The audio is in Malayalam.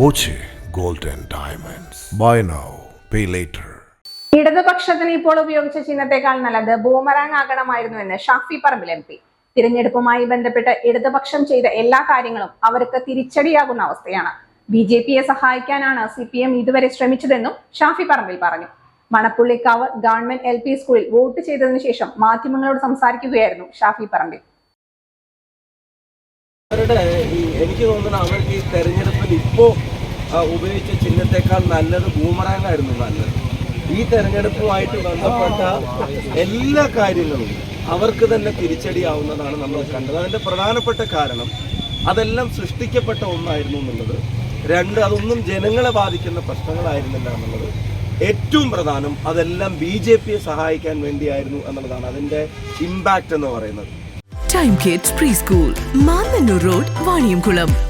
Boche gold and diamonds. Buy now pay later ഇടതുപക്ഷത്തിന് ഇപ്പോൾ ഉപയോഗിച്ച ചിഹ്നത്തെക്കാൾ നല്ലത് ബൂമറാങ് ആകണമായിരുന്നു എന്ന് ഷാഫി പറമ്പിൽ എം പി. തിരഞ്ഞെടുപ്പുമായി ബന്ധപ്പെട്ട് ഇടതുപക്ഷം ചെയ്ത എല്ലാ കാര്യങ്ങളും അവർക്ക് തിരിച്ചടിയാകുന്ന അവസ്ഥയാണ്. ബി ജെ പിയെ സഹായിക്കാനാണ് സി പി എം ഇതുവരെ ശ്രമിച്ചതെന്നും ഷാഫി പറമ്പിൽ പറഞ്ഞു. മണപ്പുള്ളിക്കാവ് ഗവൺമെന്റ് എൽ പി സ്കൂളിൽ വോട്ട് ചെയ്തതിനു ശേഷം മാധ്യമങ്ങളോട് സംസാരിക്കുകയായിരുന്നു ഷാഫി പറമ്പിൽ. അവരുടെ എനിക്ക് തോന്നുന്നു അവർക്ക് ഈ തെരഞ്ഞെടുപ്പിൽ ഇപ്പോ ഉപയോഗിച്ച ചിഹ്നത്തെക്കാൾ നല്ലത് ബൂമറാങ്ങായിരുന്നു നല്ലത്. ഈ തെരഞ്ഞെടുപ്പുമായിട്ട് ബന്ധപ്പെട്ട എല്ലാ കാര്യങ്ങളും അവർക്ക് തന്നെ തിരിച്ചടിയാവുന്നതാണ് നമ്മൾ കണ്ടത്. അതിന്റെ പ്രധാനപ്പെട്ട കാരണം അതെല്ലാം സൃഷ്ടിക്കപ്പെട്ട ഒന്നായിരുന്നു എന്നുള്ളത്. രണ്ട് അതൊന്നും ജനങ്ങളെ ബാധിക്കുന്ന പ്രശ്നങ്ങളായിരുന്നില്ല എന്നുള്ളത്. ഏറ്റവും പ്രധാനം അതെല്ലാം ബി ജെ പിയെ സഹായിക്കാൻ വേണ്ടിയായിരുന്നു എന്നുള്ളതാണ് അതിന്റെ ഇമ്പാക്റ്റ് എന്ന് പറയുന്നത്. Time kids preschool Mannannur road Vaniyamkulam